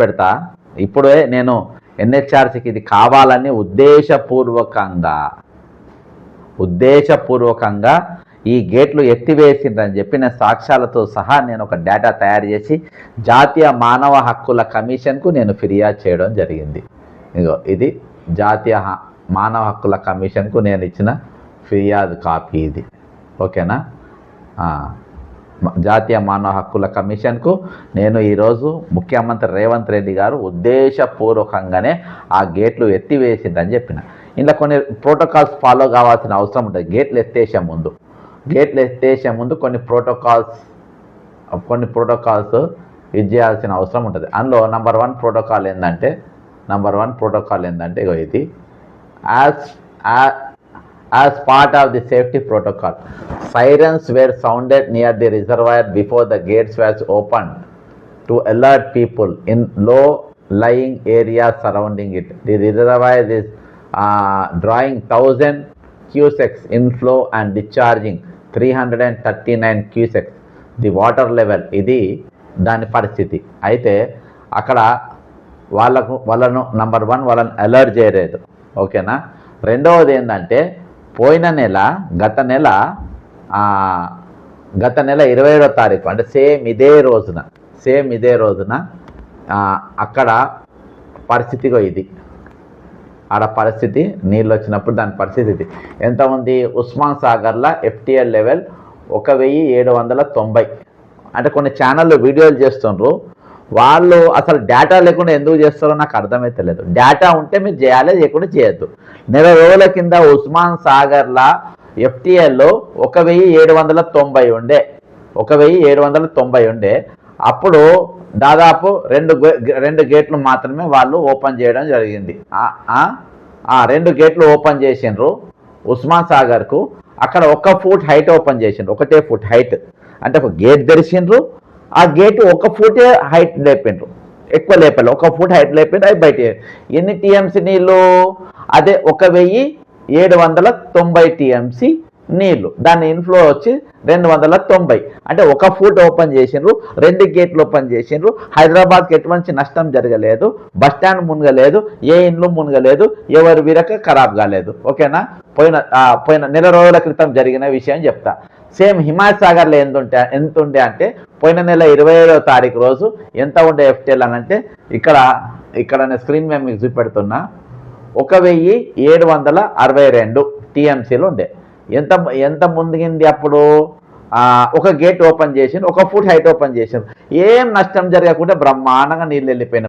పెడతా. ఇప్పుడే నేను ఎన్హెచ్ఆర్సీకి ఇది కావాలని ఉద్దేశపూర్వకంగా ఉద్దేశపూర్వకంగా ఈ గేట్లు ఎత్తివేసిందని చెప్పిన సాక్ష్యాలతో సహా నేను ఒక డేటా తయారు చేసి జాతీయ మానవ హక్కుల కమిషన్కు నేను ఫిర్యాదు చేయడం జరిగింది. ఇదిగో ఇది జాతీయ హ- మానవ హక్కుల కమిషన్కు నేను ఇచ్చిన ఫిర్యాదు కాపీ ఇది. ఓకేనా? జాతీయ మానవ హక్కుల కమిషన్కు నేను ఈరోజు ముఖ్యమంత్రి రేవంత్ రెడ్డి గారు ఉద్దేశపూర్వకంగానే ఆ గేట్లు ఎత్తివేసిందని చెప్పిన. ఇలా కొన్ని ప్రోటోకాల్స్ ఫాలో కావాల్సిన అవసరం ఉంటుంది. గేట్లు ఎత్తేసే ముందు. గేట్లు ఎత్తేసే ముందు కొన్ని ప్రోటోకాల్స్ కొన్ని ప్రోటోకాల్స్ ఇది చేయాల్సిన అవసరం ఉంటుంది. అందులో నంబర్ వన్ ప్రోటోకాల్ ఏంటంటే నంబర్ వన్ ప్రోటోకాల్ ఏంటంటే ఇగో ఇది. As as part of the safety protocol sirens were sounded near the reservoir before the gates was open to alert people in low lying areas surrounding it. The reservoir is uh, drawing 1000 cusecs inflow and discharging 339 cusecs. The water level ఇది దాని పరిస్థితి అయితే అక్కడ వాళ్ళకు వాళ్ళను number one వాళ్ళని alert చేయలేదు ఓకేనా రెండవది ఏంటంటే పోయిన నెల గత నెల గత నెల ఇరవై ఏడో తారీఖు అంటే సేమ్ ఇదే రోజున సేమ్ ఇదే రోజున అక్కడ పరిస్థితిగా ఇది. ఆడ పరిస్థితి నీళ్ళు వచ్చినప్పుడు దాని పరిస్థితి ఇది. ఎంత ఉంది ఉస్మాన్ సాగర్లో ఎఫ్టీఎల్ లెవెల్ ఒక వెయ్యి ఏడు వందల తొంభై. అంటే కొన్ని ఛానళ్ళు వీడియోలు చేస్తుండ్రు. వాళ్ళు అసలు డేటా లేకుండా ఎందుకు చేస్తారో నాకు అర్థమైతలేదు డేటా ఉంటే మీరు చేయాలి లేకుండా చేయొద్దు. నెల రోజుల కింద ఉస్మాన్ సాగర్లా ఎఫ్టీఎల్లో ఒక వెయ్యి ఏడు వందల తొంభై ఉండే. ఒక వెయ్యి ఏడు వందల తొంభై ఉండే. అప్పుడు దాదాపు రెండు గే- రెండు గేట్లు మాత్రమే వాళ్ళు ఓపెన్ చేయడం జరిగింది. రెండు గేట్లు ఓపెన్ చేసిండ్రు ఉస్మాన్ సాగర్కు. అక్కడ ఒక ఫుట్ హైట్ ఓపెన్ చేసిండ్రు. ఒకటే ఫుట్ హైట్. అంటే ఒక గేట్ తెరిచిండ్రు ఆ గేట్ ఒక ఫూటే హైట్ లేపిండ్రు. ఎక్కువ లేపాలి. ఒక ఫూట్ హైట్ లేపిండ్రు అవి బయట ఎన్ని టీఎంసీ నీళ్ళు అదే ఒక వెయ్యి ఏడు వందల తొంభై టీఎంసీ నీళ్ళు. దాని ఇన్ఫ్లో వచ్చి రెండు వందల తొంభై. అంటే ఒక ఫూట్ ఓపెన్ చేసిండ్రు రెండు గేట్లు ఓపెన్ చేసిండ్రు. హైదరాబాద్కి ఎటువంటి నష్టం జరగలేదు. బస్ స్టాండ్ మునగలేదు ఏ ఇండ్లు మునగలేదు ఎవరి విరక ఖరాబ్ కాలేదు. ఓకేనా? పోయిన పోయిన నెల రోజుల క్రితం జరిగిన విషయం చెప్తా. సేమ్ హిమాయత్ సాగర్లో ఎంత ఉంటే ఎంత ఉండే అంటే పోయిన నెల ఇరవై ఏడవ తారీఖు రోజు ఎంత ఉండే ఎఫ్టీఎల్ అని అంటే ఇక్కడ ఇక్కడ నేను స్క్రీన్ మేము మీకు చూపెడుతున్నా. ఒక వెయ్యి ఏడు వందల అరవై రెండు టీఎంసీలు ఉండే. ఎంత ఎంత ముందుగింది అప్పుడు? ఒక గేట్ ఓపెన్ చేసి ఒక ఫుట్ హైట్ ఓపెన్ చేసారు ఏం నష్టం జరగకుండా బ్రహ్మాండంగా నీళ్ళు వెళ్ళిపోయినాయి.